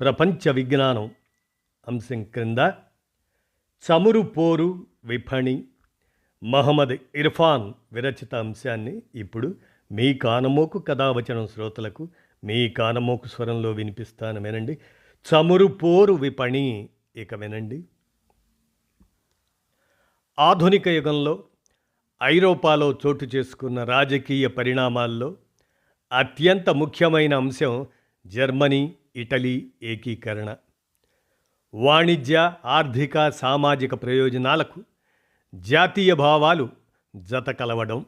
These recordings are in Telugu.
ప్రపంచ విజ్ఞానం అంశం క్రింద చమురు పోరు విఫణి మహమ్మద్ ఇర్ఫాన్ విరచిత అంశాన్ని ఇప్పుడు మీ కానమోకు కథావచనం శ్రోతలకు మీ కానమోకు స్వరంలో వినిపిస్తాను వినండి. చమురు పోరు విపణి ఇక వినండి. ఆధునిక యుగంలో ఐరోపాలో చోటు చేసుకున్న రాజకీయ పరిణామాల్లో అత్యంత ముఖ్యమైన అంశం జర్మనీ ఇటలీ ఏకీకరణ. వాణిజ్య ఆర్థిక సామాజిక ప్రయోజనాలకు జాతీయ భావాలు జత కలవడం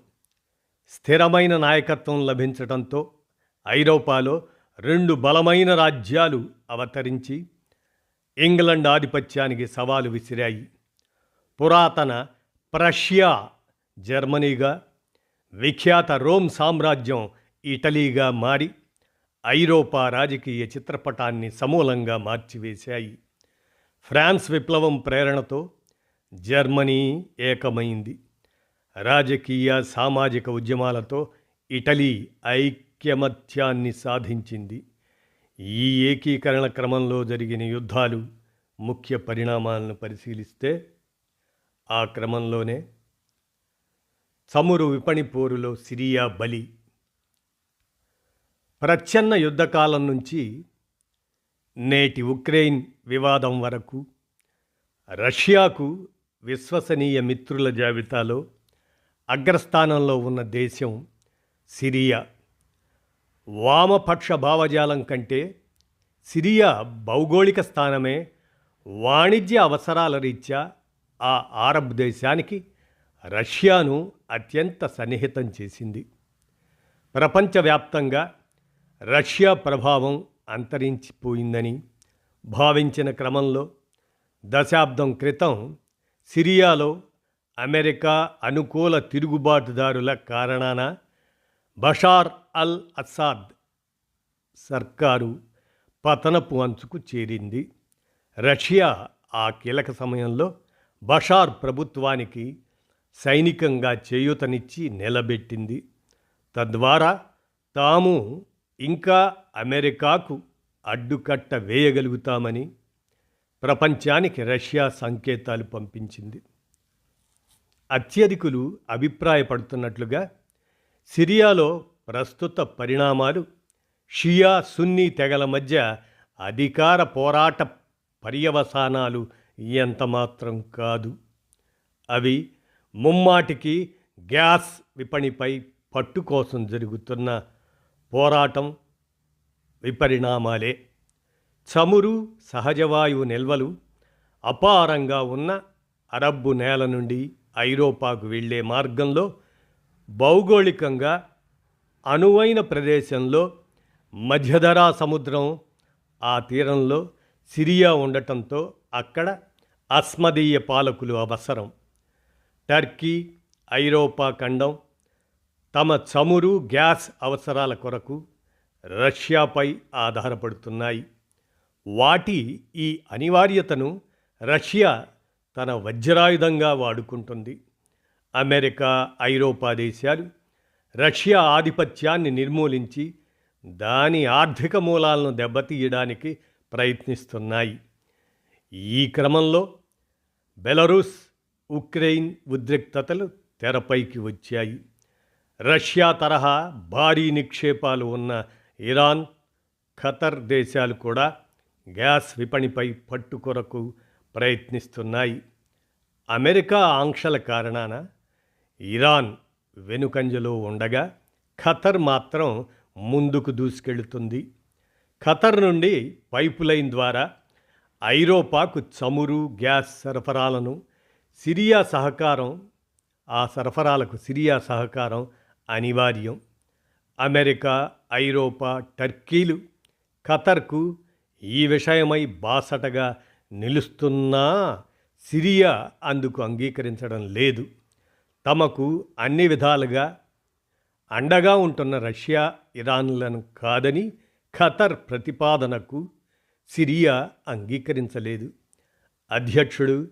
స్థిరమైన నాయకత్వం లభించడంతో ఐరోపాలో రెండు బలమైన రాజ్యాలు అవతరించి ఇంగ్లండ్ ఆధిపత్యానికి సవాలు విసిరాయి. పురాతన ప్రష్యా జర్మనీగా విఖ్యాత రోమ్ సామ్రాజ్యం ఇటలీగా మారి ఐరోపా రాజకీయ చిత్రపటాన్ని సమూలంగా మార్చివేశాయి. ఫ్రాన్స్ విప్లవం ప్రేరణతో జర్మనీ ఏకమైంది. రాజకీయ సామాజిక ఉద్యమాలతో ఇటలీ ఐక్యమత్యాన్ని సాధించింది. ఈ ఏకీకరణ క్రమంలో జరిగిన యుద్ధాలు ముఖ్య పరిణామాలను పరిశీలిస్తే ఆ క్రమంలోనే చమురు విపణి పోరులో సిరియా బలి ప్రచ్ఛన్న యుద్ధకాలం నుంచి నేటి ఉక్రెయిన్ వివాదం వరకు రష్యాకు విశ్వసనీయ మిత్రుల జాబితాలో అగ్రస్థానంలో ఉన్న దేశం సిరియా. వామపక్ష భావజాలం కంటే సిరియా భౌగోళిక స్థానమే వాణిజ్య అవసరాల రీత్యా ఆ ఆరబ్ దేశానికి రష్యాను అత్యంత సన్నిహితం చేసింది. ప్రపంచవ్యాప్తంగా రష్యా ప్రభావం అంతరించిపోయిందని భావించిన క్రమంలో దశాబ్దం క్రితం సిరియాలో అమెరికా అనుకూల తిరుగుబాటుదారుల కారణాన బషార్ అల్ అసాద్ సర్కారు పతనపు అంచుకు చేరింది. రష్యా ఆ కీలక సమయంలో బషార్ ప్రభుత్వానికి సైనికంగా చేయూతనిచ్చి నిలబెట్టింది. తద్వారా తాము ఇంకా అమెరికాకు అడ్డుకట్ట వేయగలుగుతామని ప్రపంచానికి రష్యా సంకేతాలు పంపించింది. అత్యధికులు అభిప్రాయపడుతున్నట్లుగా సిరియాలో ప్రస్తుత పరిణామాలు షియా సున్నీ తెగల మధ్య అధికార పోరాట పర్యవసానాలు ఎంతమాత్రం కాదు. అవి ముమ్మాటికి గ్యాస్ విపణిపై పట్టు కోసం జరుగుతున్న పోరాటం విపరిణామాలే. చమురు సహజవాయువు నిల్వలు అపారంగా ఉన్న అరబ్బు నేల నుండి ఐరోపాకు వెళ్ళే మార్గంలో భౌగోళికంగా అనువైన ప్రదేశంలో మధ్యధరా సముద్రం ఆ తీరంలో సిరియా ఉండటంతో అక్కడ అస్మదీయ పాలకులు అవసరం. టర్కీ ఐరోపా ఖండం తమ చమురు గ్యాస్ అవసరాల కొరకు రష్యాపై ఆధారపడుతున్నాయి. వాటి ఈ అనివార్యతను రష్యా తన వజ్రాయుధంగా వాడుకుంటుంది. అమెరికా ఐరోపా దేశాలు రష్యా ఆధిపత్యాన్ని నిర్మూలించి దాని ఆర్థిక మూలాలను దెబ్బతీయడానికి ప్రయత్నిస్తున్నాయి. ఈ క్రమంలో బెలరూస్ ఉక్రెయిన్ ఉద్రిక్తతలు తెరపైకి వచ్చాయి. రష్యా తరహా భారీ నిక్షేపాలు ఉన్న ఇరాన్ ఖతర్ దేశాలు కూడా గ్యాస్ విపణిపై పట్టు కొరకు ప్రయత్నిస్తున్నాయి. అమెరికా ఆంక్షల కారణాన ఇరాన్ వెనుకంజలో ఉండగా ఖతర్ మాత్రం ముందుకు దూసుకెళ్తుంది. ఖతర్ నుండి పైపు లైన్ ద్వారా ఐరోపాకు చమురు గ్యాస్ సరఫరాలను సిరియా సహకారం ఆ సరఫరాలకు సిరియా సహకారం అనివార్యం. అమెరికా ఐరోపా టర్కీలు ఖతర్కు ఈ విషయమై బాసటగా నిలుస్తున్నా సిరియా అందుకు అంగీకరించడం లేదు. తమకు అన్ని విధాలుగా అండగా ఉంటున్న రష్యా ఇరాన్లను కాదని ఖతర్ ప్రతిపాదనకు సిరియా అంగీకరించలేదు. అధ్యక్షుడు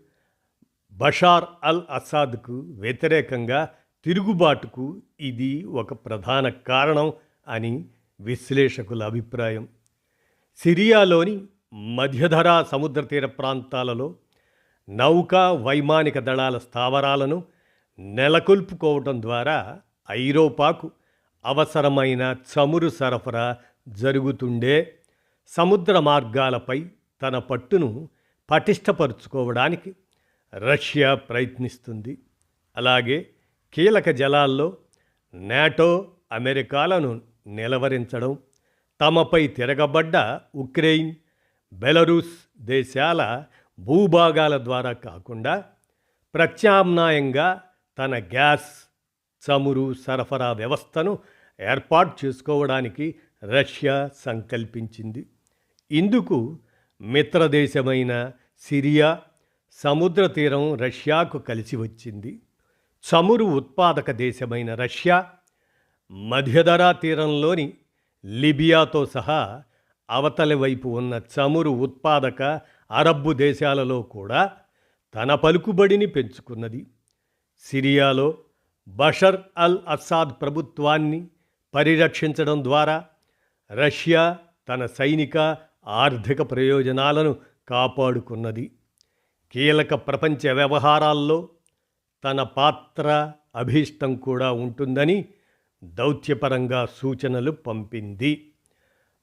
బషార్ అల్ అసాద్కు వ్యతిరేకంగా తిరుగుబాటుకు ఇది ఒక ప్రధాన కారణం అని విశ్లేషకుల అభిప్రాయం. సిరియాలోని మధ్యధరా సముద్ర తీర ప్రాంతాలలో నౌకా వైమానిక దళాల స్థావరాలను నెలకొల్పుకోవటం ద్వారా ఐరోపాకు అవసరమైన చమురు సరఫరా జరుగుతుండే సముద్ర మార్గాలపై తన పట్టును పటిష్టపరుచుకోవడానికి రష్యా ప్రయత్నిస్తుంది. అలాగే కీలక జలాల్లో నాటో అమెరికాలను నిలవరించడం తమపై తిరగబడ్డ ఉక్రెయిన్ బెలరూస్ దేశాల భూభాగాల ద్వారా కాకుండా ప్రత్యామ్నాయంగా తన గ్యాస్ చమురు సరఫరా వ్యవస్థను ఏర్పాటు చేసుకోవడానికి రష్యా సంకల్పించింది. ఇందుకు మిత్రదేశమైన సిరియా సముద్ర తీరం రష్యాకు కలిసి వచ్చింది. చమురు ఉత్పాదక దేశమైన రష్యా మధ్యధరా తీరంలోని లిబియాతో సహా అవతలి వైపు ఉన్న చమురు ఉత్పాదక అరబ్బు దేశాలలో కూడా తన పలుకుబడిని పెంచుకున్నది. సిరియాలో బషర్ అల్ అస్సాద్ ప్రభుత్వాన్ని పరిరక్షించడం ద్వారా రష్యా తన సైనిక ఆర్థిక ప్రయోజనాలను కాపాడుకున్నది. కీలక ప్రపంచ వ్యవహారాల్లో తన పాత్ర అభీష్టం కూడా ఉంటుందని దౌత్యపరంగా సూచనలు పంపింది.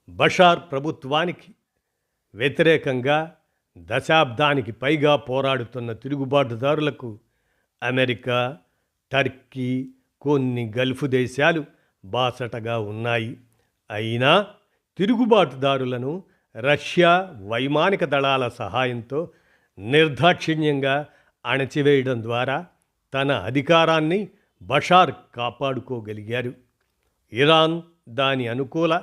బషార్ ప్రభుత్వానికి వ్యతిరేకంగా దశాబ్దానికి పైగా పోరాడుతున్న తిరుగుబాటుదారులకు అమెరికా టర్కీ కొన్ని గల్ఫ్ దేశాలు బాసటగా ఉన్నాయి. అయినా తిరుగుబాటుదారులను రష్యా వైమానిక దళాల సహాయంతో నిర్దాక్షిణ్యంగా అణచివేయడం ద్వారా తన అధికారాన్ని బషార్ కాపాడుకోగలిగారు. ఇరాన్ దాని అనుకూల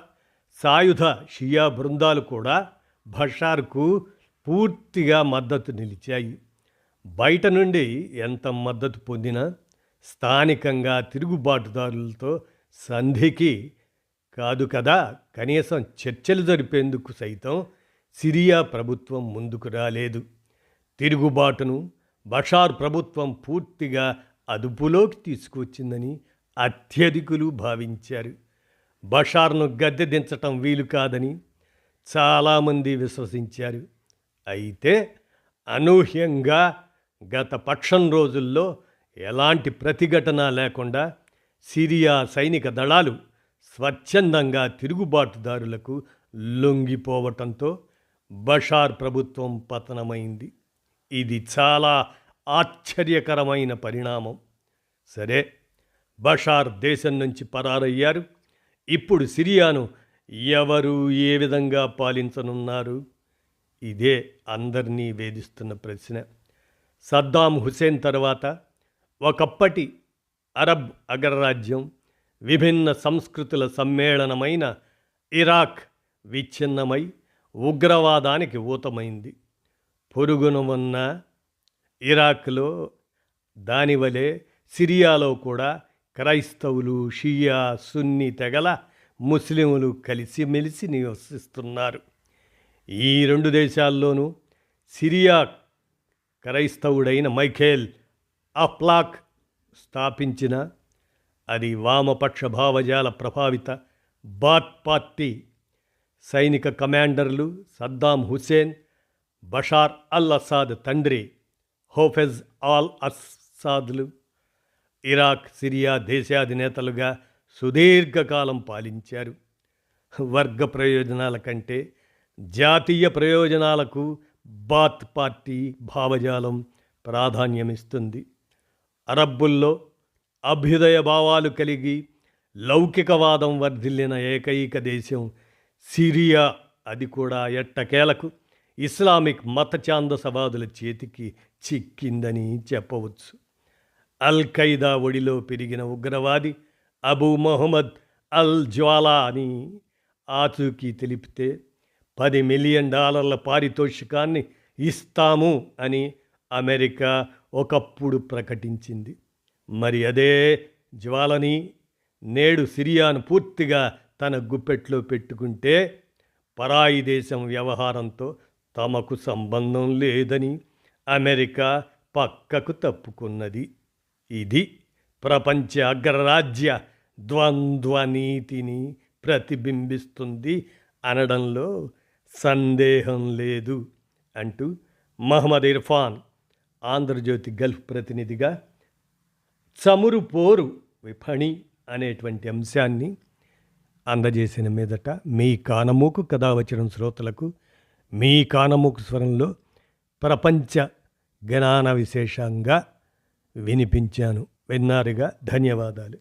సాయుధ షియా బృందాలు కూడా బషార్కు పూర్తిగా మద్దతు నిలిచాయి. బయట నుండి ఎంత మద్దతు పొందినా స్థానికంగా తిరుగుబాటుదారులతో సంధికి కాదు కదా కనీసం చర్చలు జరిపేందుకు సైతం సిరియా ప్రభుత్వం ముందుకు రాలేదు. తిరుగుబాటును బషార్ ప్రభుత్వం పూర్తిగా అదుపులోకి తీసుకువచ్చిందని అత్యధికులు భావించారు. బషార్ను గద్దె దించటం వీలు కాదని చాలామంది విశ్వసించారు. అయితే అనూహ్యంగా గత పక్షం రోజుల్లో ఎలాంటి ప్రతిఘటన లేకుండా సిరియా సైనిక దళాలు స్వచ్ఛందంగా తిరుగుబాటుదారులకు లొంగిపోవటంతో బషార్ ప్రభుత్వం పతనమైంది. ఇది చాలా ఆశ్చర్యకరమైన పరిణామం. సరే బషార్ దేశం నుంచి పరారయ్యారు. ఇప్పుడు సిరియాను ఎవరు ఏ విధంగా పాలించనున్నారు? ఇదే అందరినీ వేధిస్తున్న ప్రశ్న. సద్దాం హుసేన్ తర్వాత ఒకప్పటి అరబ్ అగ్రరాజ్యం విభిన్న సంస్కృతుల సమ్మేళనమైన ఇరాక్ విచ్ఛిన్నమై ఉగ్రవాదానికి ఊతమైంది. పొరుగున ఉన్న ఇరాక్లో దానివలే సిరియాలో కూడా క్రైస్తవులు షియా సున్ని తెగల ముస్లింలు కలిసిమెలిసి నివసిస్తున్నారు. ఈ రెండు దేశాల్లోనూ సిరియా క్రైస్తవుడైన మైఖేల్ అఫ్లాక్ స్థాపించిన అది వామపక్ష భావజాల ప్రభావిత బాత్ పార్టీ సైనిక కమాండర్లు Saddam Hussein Bashar al Assad తండ్రి హోఫెజ్ ఆల్ అస్సాద్లు ఇరాక్ సిరియా దేశాధినేతలుగా సుదీర్ఘకాలం పాలించారు. వర్గ ప్రయోజనాల కంటే జాతీయ ప్రయోజనాలకు బాత్ పార్టీ భావజాలం ప్రాధాన్యమిస్తుంది. అరబ్బుల్లో అభ్యుదయ భావాలు కలిగి లౌకికవాదం వర్ధిల్లిన ఏకైక దేశం సిరియా అది కూడా ఎట్టకేలకు. ఇస్లామిక్ మత ఛాందసవాదుల చేతికి చిక్కిందని చెప్పవచ్చు. అల్ ఖైదా ఒడిలో పెరిగిన ఉగ్రవాది అబూ మొహమ్మద్ అల్ జ్వాలా అని ఆచూకీ తెలిపితే పది మిలియన్ డాలర్ల పారితోషికాన్ని ఇస్తాము అని అమెరికా ఒకప్పుడు ప్రకటించింది. మరి అదే జ్వాలని నేడు సిరియాను పూర్తిగా తన గుప్పెట్లో పెట్టుకుంటే పరాయి దేశం వ్యవహారంతో తమకు సంబంధం లేదని అమెరికా పక్కకు తప్పుకున్నది. ఇది ప్రపంచ అగ్రరాజ్య ద్వంద్వ నీతిని ప్రతిబింబిస్తుంది అనడంలో సందేహం లేదు అంటూ మహమ్మద్ ఇర్ఫాన్ ఆంధ్రజ్యోతి గల్ఫ్ ప్రతినిధిగా చమురు పోరు విఫణి అనేటువంటి అంశాన్ని అందజేసిన మీదట మీ కానమూకు కథ వచ్చిన శ్రోతలకు మీ కానమూకు స్వరంలో ప్రపంచ జ్ఞాన విశేషంగా వినిపించాను. విన్నారుగా. ధన్యవాదాలు.